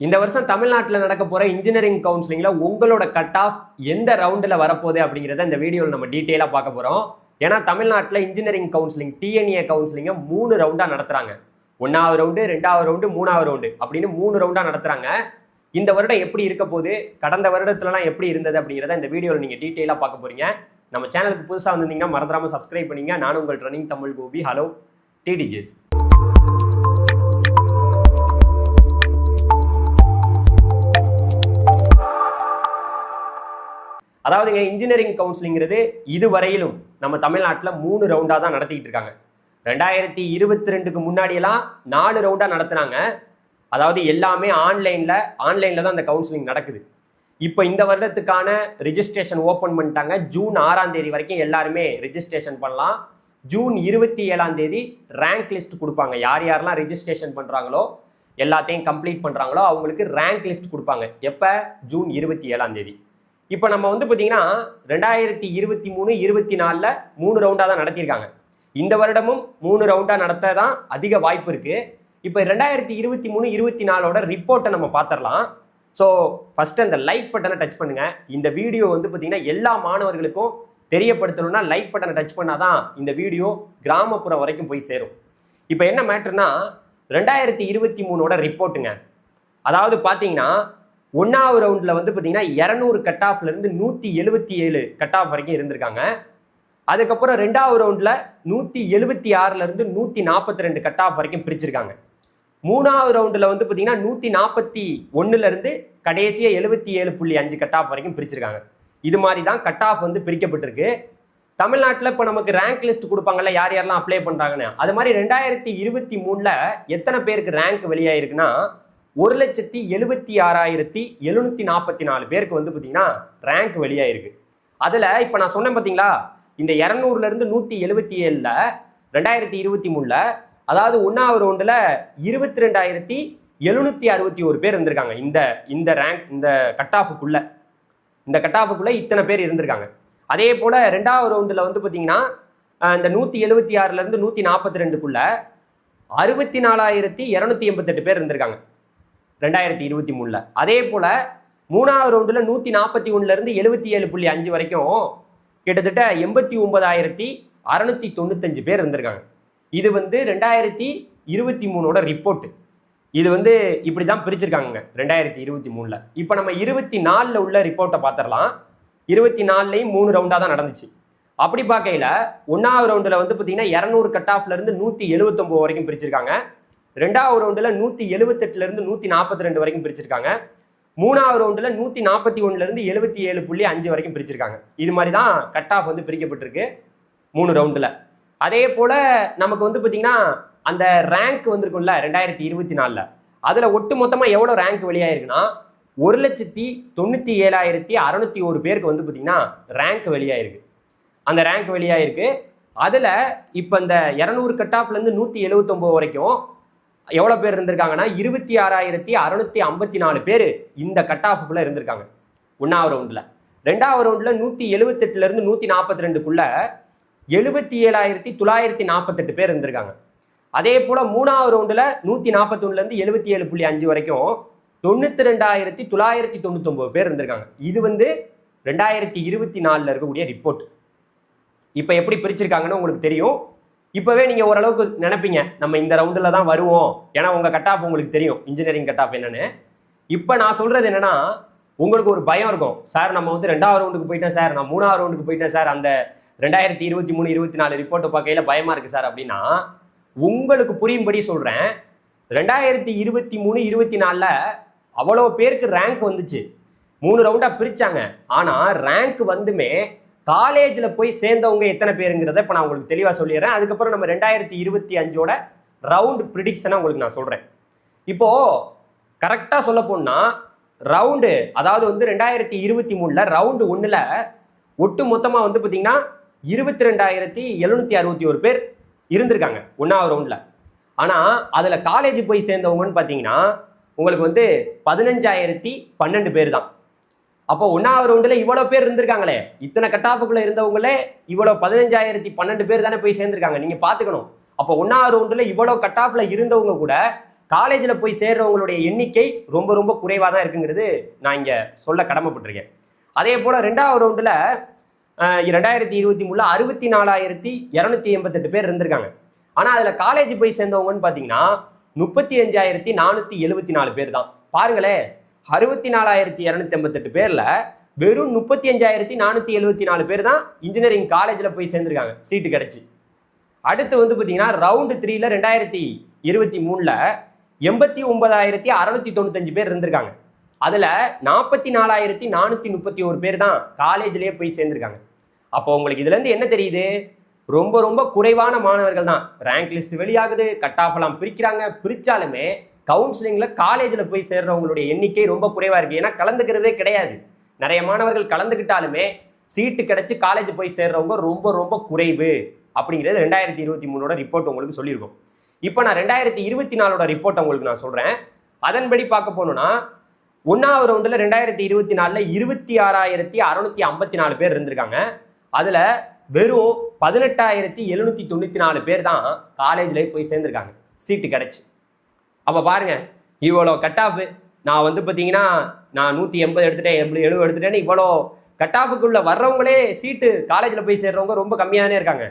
இந்த வருஷம் தமிழ்நாட்டில் நடக்க போகிற இன்ஜினியரிங் கவுன்சிலிங்கில் உங்களோட கட் ஆஃப் எந்த ரவுண்டில் வரப்போகுது அப்படிங்கிறத இந்த வீடியோவில் நம்ம டீட்டெயிலாக பார்க்க போகிறோம் ஏன்னா தமிழ்நாட்டில் இன்ஜினியரிங் கவுன்சிலிங் டிஎன்ஏ கவுன்சிலிங்கை மூணு ரவுண்டாக நடத்துகிறாங்க ஒன்றாவது ரவுண்டு ரெண்டாவது ரவுண்டு மூணாவது ரவுண்டு அப்படின்னு மூணு ரவுண்டாக நடத்துகிறாங்க இந்த வருடம் எப்படி இருக்க போது கடந்த வருடத்துலலாம் எப்படி இருந்தது அப்படிங்கிறத இந்த வீடியோவில் நீங்கள் டீட்டெயிலாக பார்க்க போறீங்க. நம்ம சேனலுக்கு புதுசாக வந்திருந்தீங்கன்னா மறந்துடாமல் சப்ஸ்கிரைப் பண்ணீங்க. நானும் உங்கள் ட்ரெனிங் தமிழ் கோபி ஹலோ டிடிஜிஸ் அதாவதுங்க இன்ஜினியரிங் கவுன்சிலிங்கிறது இதுவரையிலும் நம்ம தமிழ்நாட்டில் மூணு ரவுண்டாக தான் நடத்திக்கிட்டு இருக்காங்க. ரெண்டாயிரத்தி இருபத்தி ரெண்டுக்கு முன்னாடியெல்லாம் நாலு ரவுண்டாக நடத்துனாங்க. அதாவது எல்லாமே ஆன்லைனில் ஆன்லைனில் தான் அந்த கவுன்சிலிங் நடக்குது. இப்போ இந்த வருடத்துக்கான ரிஜிஸ்ட்ரேஷன் ஓப்பன் பண்ணிட்டாங்க. ஜூன் ஆறாம் தேதி வரைக்கும் எல்லாருமே ரிஜிஸ்ட்ரேஷன் பண்ணலாம். ஜூன் இருபத்தி ஏழாம் தேதி ரேங்க் லிஸ்ட் கொடுப்பாங்க. யார் யாரெல்லாம் ரிஜிஸ்ட்ரேஷன் பண்ணுறாங்களோ எல்லாத்தையும் கம்ப்ளீட் பண்ணுறாங்களோ அவங்களுக்கு ரேங்க் லிஸ்ட் கொடுப்பாங்க. எப்போ? ஜூன் இருபத்தி ஏழாம் தேதி. இப்போ நம்ம வந்து பார்த்தீங்கன்னா ரெண்டாயிரத்தி இருபத்தி மூணு இருபத்தி நாலில் மூணு ரவுண்டாக தான் நடத்தியிருக்காங்க. இந்த வருடமும் மூணு ரவுண்டாக நடத்த தான் அதிக வாய்ப்பு இருக்குது இப்போ ரெண்டாயிரத்தி இருபத்தி மூணு இருபத்தி நாலோட ரிப்போர்ட்டை நம்ம பார்த்துடலாம் ஸோ ஃபஸ்ட்டு அந்த லைக் பட்டனை டச் பண்ணுங்கள் இந்த வீடியோ வந்து பார்த்தீங்கன்னா எல்லா மாணவர்களுக்கும் தெரியப்படுத்தணும்னா லைக் பட்டனை டச் பண்ணால் தான் இந்த வீடியோ கிராமப்புறம் வரைக்கும் போய் சேரும். இப்போ என்ன மேட்ருனா ரெண்டாயிரத்தி இருபத்தி மூணோட ரிப்போர்ட்டுங்க அதாவது பார்த்தீங்கன்னா ஒன்றாவது ரவுண்டில் வந்து பார்த்தீங்கன்னா இரநூறு கட் ஆஃப்லேருந்து நூற்றி எழுபத்தி ஏழு கட் ஆஃப் வரைக்கும் இருந்திருக்காங்க. அதுக்கப்புறம் ரெண்டாவது ரவுண்டில் நூற்றி எழுபத்தி ஆறுலேருந்து நூற்றி நாற்பத்தி ரெண்டு கட் ஆஃப் வரைக்கும் பிரிச்சிருக்காங்க. மூணாவது ரவுண்டில் வந்து பார்த்தீங்கன்னா நூற்றி நாற்பத்தி ஒன்றுலேருந்து கடைசியாக எழுபத்தி ஏழு புள்ளி அஞ்சு கட் ஆஃப் வரைக்கும் பிரிச்சிருக்காங்க. இது மாதிரி தான் கட் ஆஃப் வந்து பிரிக்கப்பட்டிருக்கு. தமிழ்நாட்டில் இப்போ நமக்கு ரேங்க் லிஸ்ட் கொடுப்பாங்கல்ல யார் யாரெல்லாம் அப்ளை பண்ணுறாங்கன்னு அது மாதிரி ரெண்டாயிரத்தி இருபத்தி மூணில் எத்தனை பேருக்கு ரேங்க் வெளியாயிருக்குன்னா ஒரு லட்சத்தி எழுபத்தி ஆறாயிரத்தி எழுநூற்றி நாற்பத்தி நாலு பேருக்கு வந்து பார்த்தீங்கன்னா ரேங்க் வெளியாயிருக்கு. அதில் இப்போ நான் சொன்னேன் பார்த்தீங்களா? இந்த இரநூறுலேருந்து நூற்றி எழுபத்தி ஏழில் ரெண்டாயிரத்தி இருபத்தி மூணில் அதாவது ஒன்றாவது ரவுண்டில் இருபத்தி ரெண்டாயிரத்தி எழுநூற்றி அறுபத்தி ஒரு பேர் இருந்திருக்காங்க. இந்த இந்த ரேங்க் இந்த கட் ஆஃபுக்குள்ளே இந்த கட் ஆஃபுக்குள்ளே இத்தனை பேர் இருந்திருக்காங்க. அதே போல் ரெண்டாவது ரவுண்டில் வந்து பார்த்தீங்கன்னா இந்த நூற்றி எழுபத்தி ஆறுலேருந்து நூற்றி நாற்பத்தி ரெண்டுக்குள்ளே அறுபத்தி நாலாயிரத்தி இரநூத்தி எண்பத்தெட்டு பேர் இருந்திருக்காங்க. ரெண்டாயிரத்தி இருபத்தி மூணில். அதே போல் மூணாவது ரவுண்டில் நூற்றி நாற்பத்தி ஒன்றுலேருந்து எழுபத்தி ஏழு புள்ளி அஞ்சு வரைக்கும் கிட்டத்தட்ட எண்பத்தி ஒன்பதாயிரத்தி அறநூற்றி தொண்ணூத்தஞ்சு பேர் இருந்திருக்காங்க. இது வந்து ரெண்டாயிரத்தி இருபத்தி மூணோட ரிப்போர்ட்டு இது வந்து இப்படி தான் பிரிச்சிருக்காங்க ரெண்டாயிரத்தி இருபத்தி மூணில். இப்போ நம்ம இருபத்தி நாலில் உள்ள ரிப்போர்ட்டை பார்த்துடலாம் இருபத்தி நாலுலையும் மூணு ரவுண்டாக தான் நடந்துச்சு. அப்படி பார்க்கையில் ஒன்றாவது ரவுண்டில் வந்து பார்த்தீங்கன்னா இரநூறு கட் ஆஃப்லேருந்து நூற்றி எழுபத்தொம்போது வரைக்கும் பிரிச்சிருக்காங்க. ரெண்டாவது ரவுண்டில் நூற்றி எழுபத்தெட்டுலேருந்து நூற்றி நாற்பத்தி ரெண்டு வரைக்கும் பிரிச்சிருக்காங்க. மூணாவது ரவுண்டில் நூற்றி நாற்பத்தி ஒன்றுலேருந்து எழுபத்தி ஏழு புள்ளி அஞ்சு வரைக்கும் பிரிச்சிருக்காங்க. இது மாதிரி தான் கட் ஆஃப் வந்து பிரிக்கப்பட்டிருக்கு மூணு ரவுண்டில் அதே போல் நமக்கு வந்து பார்த்திங்கன்னா அந்த ரேங்க் வந்திருக்கும்ல ரெண்டாயிரத்தி இருபத்தி நாலில். அதில் ஒட்டு மொத்தமாக எவ்வளோ ரேங்க் வெளியாயிருக்குன்னா ஒரு லட்சத்தி தொண்ணூற்றி ஏழாயிரத்தி அறநூற்றி ஒரு பேருக்கு வந்து பார்த்திங்கன்னா ரேங்க் வெளியாயிருக்கு. அந்த ரேங்க் வெளியாயிருக்கு. அதில் இப்போ இந்த இரநூறு கட் ஆஃப்லேருந்து நூற்றி எழுபத்தொம்போது வரைக்கும் எவ்வளோ பேர் இருந்திருக்காங்கன்னா? இருபத்தி ஆறாயிரத்தி அறநூற்றி ஐம்பத்தி நாலு பேர் இந்த கட் ஆஃபுக்குள்ளே இருந்திருக்காங்க. ஒன்றாவது ரவுண்டில் ரெண்டாவது ரவுண்டில் நூற்றி எழுபத்தெட்டுலேருந்து நூற்றி நாற்பத்தி ரெண்டுக்குள்ள எழுபத்தி ஏழாயிரத்தி தொள்ளாயிரத்தி நாற்பத்தெட்டு பேர் இருந்திருக்காங்க. அதே போல் மூணாவது ரவுண்டில் நூற்றி நாற்பத்தொன்னுலேருந்து எழுபத்தி ஏழு புள்ளி அஞ்சு வரைக்கும் தொண்ணூற்றி ரெண்டாயிரத்தி தொள்ளாயிரத்தி தொண்ணூத்தொம்பது பேர் இருந்திருக்காங்க. இது வந்து ரெண்டாயிரத்தி இருபத்தி நாலில் இருக்கக்கூடிய ரிப்போர்ட் இப்போ எப்படி பிரிச்சிருக்காங்கன்னு உங்களுக்கு தெரியும். இப்போவே நீங்கள் ஓரளவுக்கு நினைப்பீங்க நம்ம இந்த ரவுண்டில் தான் வருவோம். ஏன்னா உங்கள் கட் ஆஃப் உங்களுக்கு தெரியும். இன்ஜினியரிங் கட் ஆஃப் என்னன்னு. இப்போ நான் சொல்கிறது என்னன்னா உங்களுக்கு ஒரு பயம் இருக்கும். சார் நம்ம வந்து ரெண்டாவது ரவுண்டுக்கு போயிட்டேன் சார் நான் மூணாவது ரவுண்டுக்கு போயிட்டேன் சார் அந்த ரெண்டாயிரத்தி இருபத்தி மூணு இருபத்தி நாலு ரிப்போர்ட்டை பார்க்கையில் பயமாக இருக்குது சார் அப்படின்னா உங்களுக்கு புரியும்படி சொல்கிறேன் ரெண்டாயிரத்தி இருபத்தி மூணு இருபத்தி நாலில் அவ்வளோ பேருக்கு ரேங்க் வந்துச்சு. மூணு ரவுண்டாக பிரித்தாங்க ஆனால் ரேங்க் வந்துமே காலேஜில் போய் சேர்ந்தவங்க எத்தனை பேருங்கிறத இப்போ நான் உங்களுக்கு தெளிவாக சொல்லிடுறேன். அதுக்கப்புறம் நம்ம ரெண்டாயிரத்தி இருபத்தி அஞ்சோட ரவுண்ட் ப்ரிடிக்ஷனை உங்களுக்கு நான் சொல்கிறேன் இப்போது கரெக்டாக சொல்ல போனால் ரவுண்டு அதாவது வந்து ரெண்டாயிரத்தி இருபத்தி மூணில் ரவுண்டு ஒன்றில் ஒட்டு மொத்தமாக வந்து பார்த்திங்கன்னா இருபத்தி ரெண்டாயிரத்தி எழுநூற்றி அறுபத்தி ஒரு பேர் இருந்திருக்காங்க ஒன்றாவது ரவுண்டில் ஆனால் அதில் காலேஜ் போய் சேர்ந்தவங்கன்னு பார்த்தீங்கன்னா உங்களுக்கு வந்து பதினஞ்சாயிரத்தி பன்னெண்டு பேர் தான். அப்போ ஒன்றாவது ரவுண்டில் இவ்வளோ பேர் இருந்திருக்காங்களே. இத்தனை கட்டாப்புக்குள்ளே இருந்தவங்களே இவ்வளோ பதினஞ்சாயிரத்தி பன்னெண்டு பேர் தானே போய் சேர்ந்துருக்காங்க. நீங்கள் பார்த்துக்கணும் அப்போ ஒன்றாவது ரவுண்டில் இவ்வளோ கட்டாப்பில் இருந்தவங்க கூட காலேஜில் போய் சேர்றவங்களுடைய எண்ணிக்கை ரொம்ப ரொம்ப குறைவாக தான் இருக்குங்கிறது நான் இங்கே சொல்ல கடமைப்பட்டிருக்கேன். அதே போல் ரெண்டாவது ரவுண்டில் ரெண்டாயிரத்தி இருபத்தி மூணில் அறுபத்தி நாலாயிரத்தி இரநூத்தி எண்பத்தெட்டு பேர் இருந்திருக்காங்க. ஆனால் அதில் காலேஜ் போய் சேர்ந்தவங்கன்னு பார்த்தீங்கன்னா முப்பத்தி அஞ்சாயிரத்தி நானூற்றி எழுபத்தி நாலு பேர் தான். பாருங்களேன். அறுபத்தி நாலாயிரத்தி இரநூத்தி எண்பத்தெட்டு பேரில் வெறும் முப்பத்தி அஞ்சாயிரத்தி நானூற்றி எழுபத்தி நாலு பேர் தான் இன்ஜினியரிங் காலேஜில் போய் சேர்ந்துருக்காங்க. சீட்டு கிடச்சி. அடுத்து வந்து பார்த்தீங்கன்னா ரவுண்டு த்ரீல ரெண்டாயிரத்தி இருபத்தி மூணில் எண்பத்தி ஒன்பதாயிரத்தி அறநூற்றி தொண்ணூத்தஞ்சு பேர் இருந்திருக்காங்க. அதில் நாற்பத்தி நாலாயிரத்தி நானூற்றி முப்பத்தி ஒரு பேர் தான் காலேஜ்லேயே போய் சேர்ந்துருக்காங்க. அப்போ உங்களுக்கு இதுலேருந்து என்ன தெரியுது? ரொம்ப ரொம்ப குறைவான மாணவர்கள் தான். ரேங்க் லிஸ்ட் வெளியாகுது. கட் ஆஃப் எல்லாம் பிரிக்கிறாங்க. பிரித்தாலுமே கவுன்சிலிங்கில் காலேஜில் போய் சேர்றவங்களுடைய எண்ணிக்கை ரொம்ப குறைவாக இருக்குது ஏன்னா கலந்துக்கிறதே கிடையாது. நிறைய மாணவர்கள் கலந்துக்கிட்டாலுமே சீட்டு கிடைச்சி காலேஜ் போய் சேர்றவங்க ரொம்ப ரொம்ப குறைவு அப்படிங்கிறது ரெண்டாயிரத்தி இருபத்தி மூணோட ரிப்போர்ட் உங்களுக்கு சொல்லியிருக்கோம். இப்போ நான் ரெண்டாயிரத்தி இருபத்தி நாலோட ரிப்போர்ட் உங்களுக்கு நான் சொல்கிறேன் அதன்படி பார்க்க போனோம்னா ஒன்றாவது ரவுண்டில் ரெண்டாயிரத்தி இருபத்தி நாலில் இருபத்தி ஆறாயிரத்தி அறநூற்றி ஐம்பத்தி நாலு பேர் இருந்திருக்காங்க. அதில் வெறும் பதினெட்டாயிரத்தி எழுநூற்றி தொண்ணூற்றி நாலு பேர் தான் காலேஜில் போய் சேர்ந்துருக்காங்க. சீட்டு கிடச்சி. அப்போ பாருங்க இவ்வளோ கட் ஆஃப் நான் வந்து பார்த்தீங்கன்னா நான் நூற்றி எண்பது எடுத்துட்டேன் எண்பது எழுபது எடுத்துட்டேன்னு இவ்வளோ கட் ஆஃபுக்குள்ளே வர்றவங்களே சீட்டு காலேஜில் போய் சேர்றவங்க ரொம்ப கம்மியானே இருக்காங்க.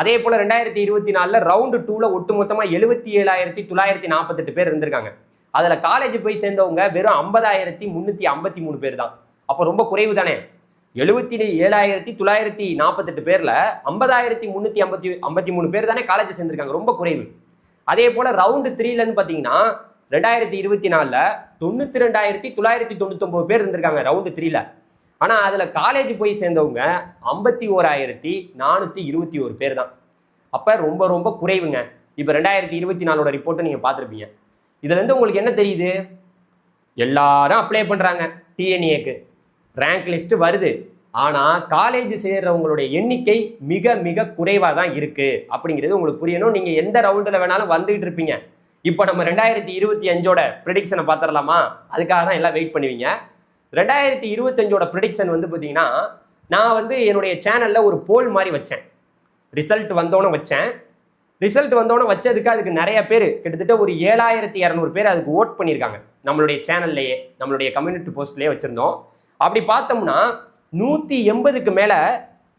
அதே போல் ரெண்டாயிரத்தி இருபத்தி நாலில் ரவுண்டு டூவில் ஒட்டு மொத்தமாக எழுபத்தி ஏழாயிரத்தி தொள்ளாயிரத்தி நாற்பத்தெட்டு பேர் இருந்திருக்காங்க. அதில் காலேஜ் போய் சேர்ந்தவங்க வெறும் ஐம்பதாயிரத்தி முந்நூற்றி ஐம்பத்தி மூணு பேர் தான். அப்போ ரொம்ப குறைவு தானே? எழுபத்தி ஏழாயிரத்தி தொள்ளாயிரத்தி நாற்பத்தெட்டு பேரில் ஐம்பதாயிரத்தி முந்நூற்றி ஐம்பத்தி ஐம்பத்தி மூணு பேர் தானே காலேஜ் சேர்ந்திருக்காங்க. ரொம்ப குறைவு. அதே போல் ரவுண்டு த்ரீலன்னு பார்த்தீங்கன்னா ரெண்டாயிரத்தி இருபத்தி நாலில் தொண்ணூற்றி ரெண்டாயிரத்தி தொள்ளாயிரத்தி தொண்ணூத்தொம்பது பேர் இருந்திருக்காங்க ரவுண்டு த்ரீல ஆனால் அதில் காலேஜ் போய் சேர்ந்தவங்க ஐம்பத்தி ஓராயிரத்தி நானூற்றி இருபத்தி ஒரு பேர் தான். அப்போ ரொம்ப ரொம்ப குறைவுங்க. இப்போ ரெண்டாயிரத்தி இருபத்தி நாலோட ரிப்போர்ட்டை நீங்கள் பார்த்துருப்பீங்க. இதுலேருந்து உங்களுக்கு என்ன தெரியுது? எல்லாரும் அப்ளை பண்ணுறாங்க டிஎன்ஏக்கு ரேங்க் லிஸ்ட்டு வருது. ஆனால் காலேஜ் சேர்றவங்களுடைய எண்ணிக்கை மிக மிக குறைவாக தான் இருக்குது அப்படிங்கிறது உங்களுக்கு புரியணும். நீங்கள் எந்த ரவுண்டில் வேணாலும் வந்துகிட்டு இருப்பீங்க. இப்போ நம்ம ரெண்டாயிரத்தி இருபத்தி அஞ்சோட ப்ரிடிக்ஷனை பார்த்துடலாமா? அதுக்காக தான் எல்லாம் வெயிட் பண்ணுவீங்க. ரெண்டாயிரத்தி இருபத்தஞ்சோட ப்ரிடிக்ஷன் வந்து பார்த்தீங்கன்னா நான் வந்து என்னுடைய சேனலில் ஒரு போல் மாதிரி வச்சேன். ரிசல்ட் வந்தோன்னே வச்சேன். ரிசல்ட் வந்தோன்னே வச்சதுக்கு அதுக்கு நிறைய பேர் கிட்டத்தட்ட ஒரு ஏழாயிரத்தி இரநூறு பேர் அதுக்கு ஓட் பண்ணியிருக்காங்க. நம்மளுடைய சேனல்லையே நம்மளுடைய கம்யூனிட்டி போஸ்ட்லேயே வச்சுருந்தோம். அப்படி பார்த்தோம்னா நூற்றி எண்பதுக்கு மேலே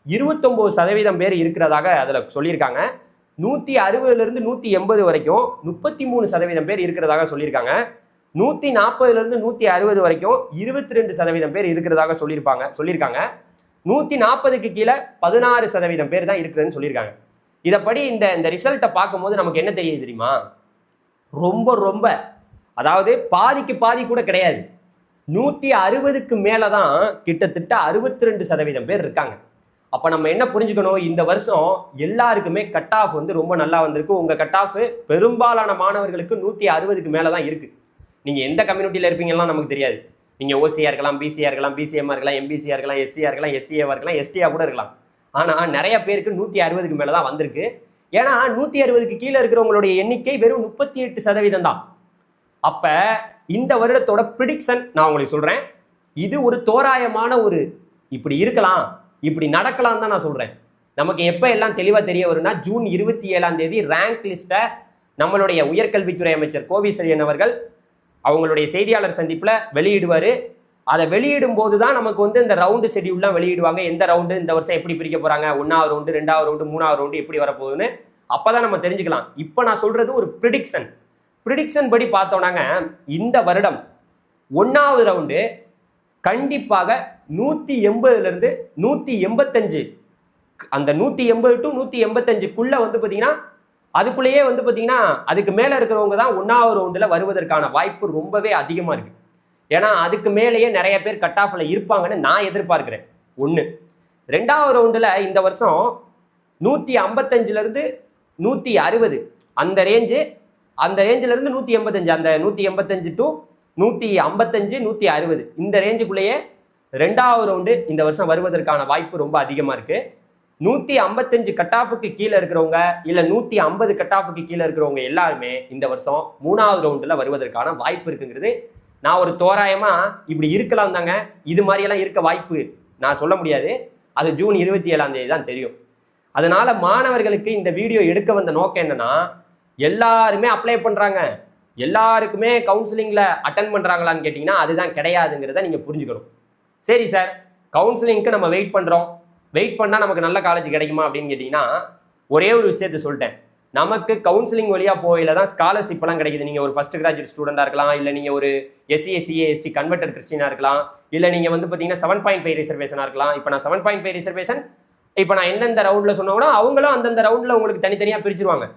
இருபத்தொம்போது சதவீதம் பேர் இருக்கிறதாக அதில் சொல்லியிருக்காங்க. நூற்றி அறுபதுலேருந்து நூற்றி எண்பது வரைக்கும் முப்பத்தி மூணு சதவீதம் பேர் இருக்கிறதாக சொல்லியிருக்காங்க. நூற்றி நாற்பதுலேருந்து நூற்றி அறுபது வரைக்கும் இருபத்தி ரெண்டு சதவீதம் பேர் இருக்கிறதாக சொல்லியிருப்பாங்க சொல்லியிருக்காங்க. நூற்றி நாற்பதுக்கு கீழே பதினாறு சதவீதம் பேர் தான் இருக்கிறேன்னு சொல்லியிருக்காங்க. இதைப்படி இந்த இந்த ரிசல்ட்டை பார்க்கும்போது நமக்கு என்ன தெரியுது தெரியுமா? ரொம்ப ரொம்ப அதாவது பாதிக்கு பாதி கூட கிடையாது. நூற்றி அறுபதுக்கு மேலே தான் கிட்டத்தட்ட அறுபத்தி ரெண்டு சதவீதம் பேர் இருக்காங்க. அப்போ நம்ம என்ன புரிஞ்சுக்கணும்? இந்த வருஷம் எல்லாருக்குமே கட் ஆஃப் வந்து ரொம்ப நல்லா வந்திருக்கு. உங்கள் கட் ஆஃப் பெரும்பாலான மாணவர்களுக்கு நூற்றி அறுபதுக்கு மேலே தான் இருக்குது நீங்கள் எந்த கம்யூனிட்டியில் இருப்பீங்கலாம் நமக்கு தெரியாது. நீங்கள் ஓசியாக இருக்கலாம் பிசியாக இருக்கலாம் பிசிஎம்மாக இருக்கலாம் எம்பிசியாக இருக்கலாம் எஸ்சியாக இருக்கலாம் எஸ்சிஏவாக இருக்கலாம் எஸ்டியாக கூட இருக்கலாம். ஆனால் நிறைய பேருக்கு நூற்றி அறுபதுக்கு மேலே தான் வந்திருக்கு. ஏன்னா நூற்றி அறுபதுக்கு கீழே இருக்கிறவங்களுடைய எண்ணிக்கை வெறும் முப்பத்தி எட்டு சதவீதம் தான் அப்போ இந்த வருடத்தோட ப்ரிடிக்ஷன் நான் உங்களுக்கு சொல்கிறேன் இது ஒரு தோராயமான ஒரு இப்படி இருக்கலாம் இப்படி நடக்கலாம் தான் நான் சொல்கிறேன் நமக்கு எப்போ எல்லாம் தெளிவாக தெரிய வரும்னா ஜூன் இருபத்தி ஏழாம் தேதி ரேங்க் லிஸ்ட்டை நம்மளுடைய உயர்கல்வித்துறை அமைச்சர் கோவிசெழியன் அவர்கள் அவங்களுடைய செய்தியாளர் சந்திப்பில் வெளியிடுவார். அதை வெளியிடும் போது தான் நமக்கு வந்து இந்த ரவுண்டு ஷெடியூல்லாம் வெளியிடுவாங்க. எந்த ரவுண்டு இந்த வருஷம் எப்படி பிரிக்க போகிறாங்க ஒன்றாவது ரவுண்டு ரெண்டாவது ரவுண்டு மூணாவது ரவுண்டு எப்படி வரப்போகுதுன்னு அப்போ தான் நம்ம தெரிஞ்சுக்கலாம். இப்போ நான் சொல்கிறது ஒரு ப்ரிடிக்ஷன் ப்ரிடிக்ஷன் படி பார்த்தோன்னாங்க இந்த வருடம் ஒன்றாவது ரவுண்டு கண்டிப்பாக நூற்றி எண்பதுலேருந்து நூற்றி எண்பத்தஞ்சு. அந்த நூற்றி எண்பது டு நூற்றி எண்பத்தஞ்சுக்குள்ளே வந்து பார்த்தீங்கன்னா அதுக்குள்ளேயே வந்து பார்த்தீங்கன்னா அதுக்கு மேலே இருக்கிறவங்க தான் ஒன்றாவது ரவுண்டில் வருவதற்கான வாய்ப்பு ரொம்பவே அதிகமாக இருக்குது ஏன்னா அதுக்கு மேலேயே நிறைய பேர் கட் ஆஃபில் இருப்பாங்கன்னு நான் எதிர்பார்க்குறேன். ஒன்று ரெண்டாவது ரவுண்டில் இந்த வருஷம் நூற்றி ஐம்பத்தஞ்சிலேருந்து நூற்றி அறுபது. அந்த ரேஞ்சு அந்த ரேஞ்சிலேருந்து நூற்றி எண்பத்தஞ்சு அந்த நூற்றி எண்பத்தஞ்சு டு நூற்றி ஐம்பத்தஞ்சு நூற்றி அறுபது. இந்த ரேஞ்சுக்குள்ளேயே ரெண்டாவது ரவுண்டு இந்த வருஷம் வருவதற்கான வாய்ப்பு ரொம்ப அதிகமாக இருக்குது நூற்றி ஐம்பத்தஞ்சு கட்டாப்புக்கு கீழே இருக்கிறவங்க இல்லை நூற்றி ஐம்பது கட்டாப்புக்கு கீழே இருக்கிறவங்க எல்லாருமே இந்த வருஷம் மூணாவது ரவுண்டில் வருவதற்கான வாய்ப்பு இருக்குங்கிறது நான் ஒரு தோராயமாக இப்படி இருக்கலாம் தாங்க. இது மாதிரியெல்லாம் இருக்க வாய்ப்பு நான் சொல்ல முடியாது. அது ஜூன் இருபத்தி ஏழாம் தேதி தான் தெரியும். அதனால மாணவர்களுக்கு இந்த வீடியோ எடுக்க வந்த நோக்கம் என்னன்னா எல்லாருமே அப்ளை பண்ணுறாங்க எல்லாருக்குமே கவுன்சிலிங்கில் அட்டன் பண்ணுறாங்களான்னு கேட்டிங்கன்னா அதுதான் கிடையாதுங்கிறத நீங்கள் புரிஞ்சுக்கணும். சரி சார் கவுன்சிலிங்க்கு நம்ம வெயிட் பண்ணுறோம் வெயிட் பண்ணால் நமக்கு நல்ல காலேஜ் கிடைக்குமா அப்படின்னு கேட்டிங்கன்னா ஒரே ஒரு விஷயத்த சொல்லிட்டேன். நமக்கு கவுன்சிலிங் வழியாக போயில தான் ஸ்காலர்ஷிப்லாம் கிடைக்குது. நீங்கள் ஒரு ஃபஸ்ட் கிராஜுவேட் ஸ்டூடெண்டாக இருக்கலாம் இல்லை நீங்கள் ஒரு எஸ்சி எஸ்சிஏ எஸ்டி கன்வெர்டட் கிறிஸ்டினாக இருக்கலாம் இல்லை நீங்கள் வந்து பார்த்தீங்கன்னா செவன் பாயிண்ட் ஃபைவ் ரிசர்வேஷனாக இருக்கலாம். இப்போ நான் செவன் பாயிண்ட் ஃபைவ் ரிசர்வேஷன் இப்போ நான் எந்தெந்த ரவுண்டில் சொன்னோம்னா அவங்களும் அந்தந்த ரவுண்டில் உங்களுக்கு தனித்தனியாக பிரிச்சிருவாங்க.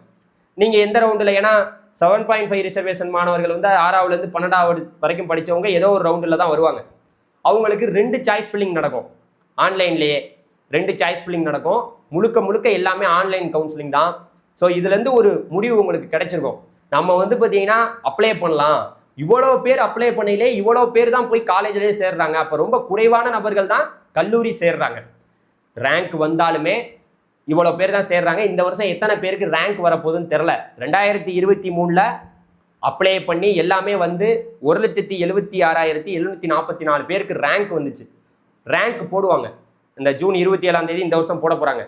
நீங்கள் எந்த ரவுண்டில் ஏன்னா செவன் பாயிண்ட் ஃபைவ் ரிசர்வேஷன் மாணவர்கள் வந்து ஆறாவதுலேருந்து பன்னெண்டாவது வரைக்கும் படித்தவங்க ஏதோ ஒரு ரவுண்டில் தான் வருவாங்க. அவங்களுக்கு ரெண்டு சாய்ஸ் ஃபில்லிங் நடக்கும். ஆன்லைன்லேயே ரெண்டு சாய்ஸ் ஃபில்லிங் நடக்கும். முழுக்க முழுக்க எல்லாமே ஆன்லைன் கவுன்சிலிங் தான். ஸோ இதுலேருந்து ஒரு முடிவு உங்களுக்கு கிடைச்சிருக்கும். நம்ம வந்து பார்த்தீங்கன்னா அப்ளை பண்ணலாம். இவ்வளோ பேர் அப்ளை பண்ணையிலே இவ்வளோ பேர் தான் போய் காலேஜ்லேயே சேர்றாங்க. அப்போ ரொம்ப குறைவான நபர்கள் தான் கல்லூரி சேர்றாங்க. ரேங்க் வந்தாலுமே இவ்வளோ பேர் தான் சேர்றாங்க. இந்த வருஷம் எத்தனை பேருக்கு ரேங்க் வரப்போகுதுன்னு தெரில ரெண்டாயிரத்தி இருபத்தி மூணில் அப்ளை பண்ணி எல்லாமே வந்து ஒரு லட்சத்தி எழுபத்தி ஆறாயிரத்தி எழுநூற்றி நாற்பத்தி நாலு பேருக்கு ரேங்க் வந்துச்சு. ரேங்க் போடுவாங்க. இந்த ஜூன் இருபத்தி ஏழாம் தேதி இந்த வருஷம் போட போகிறாங்க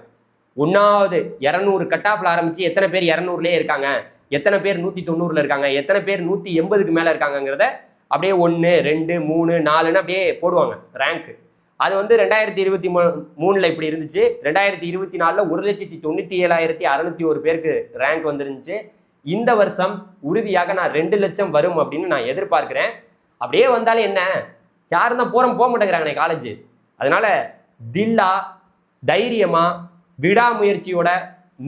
ஒன்றாவது இரநூறு கட் ஆஃப்ல ஆரம்பித்து எத்தனை பேர் இரநூறுலேயே இருக்காங்க? எத்தனை பேர் நூற்றி தொண்ணூறில் இருக்காங்க? எத்தனை பேர் நூற்றி எண்பதுக்கு மேலே இருக்காங்கங்கிறத அப்படியே ஒன்று ரெண்டு மூணு நாலுன்னு அப்படியே போடுவாங்க. ரேங்க்கு அது வந்து ரெண்டாயிரத்தி இருபத்தி மூ மூணில் இப்படி இருந்துச்சு. ரெண்டாயிரத்தி இருபத்தி நாலில் ஒரு லட்சத்தி தொண்ணூற்றி ஏழாயிரத்தி அறநூற்றி ஒரு பேருக்கு ரேங்க் வந்துருந்துச்சு. இந்த வருஷம் உறுதியாக நான் ரெண்டு லட்சம் வரும் அப்படின்னு நான் எதிர்பார்க்குறேன். அப்படியே வந்தாலும் என்ன? யாரும் தான் போகிறோம் போக மாட்டேங்கிறாங்கண்ணே காலேஜ் அதனால தில்லா தைரியமாக விடாமுயற்சியோட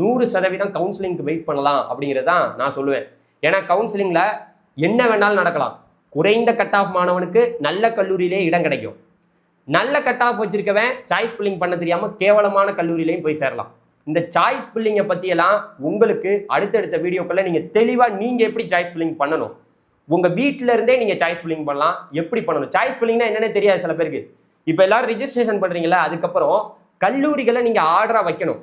நூறு சதவீதம் கவுன்சிலிங்க்கு வெயிட் பண்ணலாம் அப்படிங்கிறது தான் நான் சொல்லுவேன். ஏன்னா கவுன்சிலிங்கில் என்ன வேணாலும் நடக்கலாம். குறைந்த கட் ஆஃப் மாணவனுக்கு நல்ல கல்லூரியிலே இடம் கிடைக்கும். நல்ல கட் ஆஃப் வச்சிருக்கவன் சாய்ஸ் பில்லிங் பண்ண தெரியாமல் கேவலமான கல்லூரியிலையும் போய் சேரலாம். இந்த சாய்ஸ் பில்லிங்கை பற்றியெல்லாம் உங்களுக்கு அடுத்தடுத்த வீடியோக்களில் நீங்கள் தெளிவாக நீங்கள் எப்படி சாய்ஸ் பில்லிங் பண்ணணும். உங்கள் வீட்டில இருந்தே நீங்கள் சாய்ஸ் பில்லிங் பண்ணலாம். எப்படி பண்ணணும்? சாய்ஸ் பில்லிங்னா என்னென்ன தெரியாது சில பேருக்கு. இப்போ எல்லாரும் ரிஜிஸ்ட்ரேஷன் பண்ணுறீங்களா அதுக்கப்புறம் கல்லூரிகளை நீங்கள் ஆர்டராக வைக்கணும்.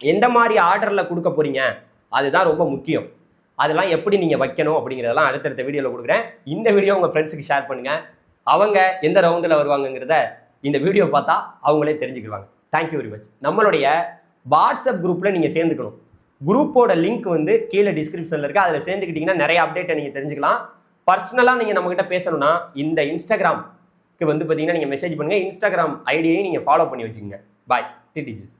எந்த மாதிரி ஆர்டரில் கொடுக்க போறீங்க? அதுதான் ரொம்ப முக்கியம். அதெல்லாம் எப்படி நீங்கள் வைக்கணும் அப்படிங்கிறதெல்லாம் அடுத்தடுத்த வீடியோவில் கொடுக்குறேன். இந்த வீடியோ உங்கள் ஃப்ரெண்ட்ஸுக்கு ஷேர் பண்ணுங்கள் அவங்க எந்த ரவுண்டில் வருவாங்கங்கிறத இந்த வீடியோ பார்த்தா அவங்களே தெரிஞ்சுக்கிடுவாங்க. தேங்க்யூ வெரி மச் நம்மளுடைய வாட்ஸ்அப் குரூப்பில் நீங்கள் சேர்ந்துக்கணும். குரூப்போட லிங்க் வந்து கீழே டிஸ்கிரிப்ஷனில் இருக்குது அதில் சேர்ந்துக்கிட்டிங்கன்னா நிறைய அப்டேட்டை நீங்கள் தெரிஞ்சுக்கலாம். பர்சனலாக நீங்கள் நம்மக்கிட்ட பேசணும்னா இந்த இன்ஸ்டாகிராம்க்கு வந்து பார்த்தீங்கன்னா நீங்கள் மெசேஜ் பண்ணுங்கள் இன்ஸ்டாகிராம் ஐடியையும் நீங்கள் ஃபாலோ பண்ணி வச்சுக்கோங்க. பாய் டிடிஜிஸ்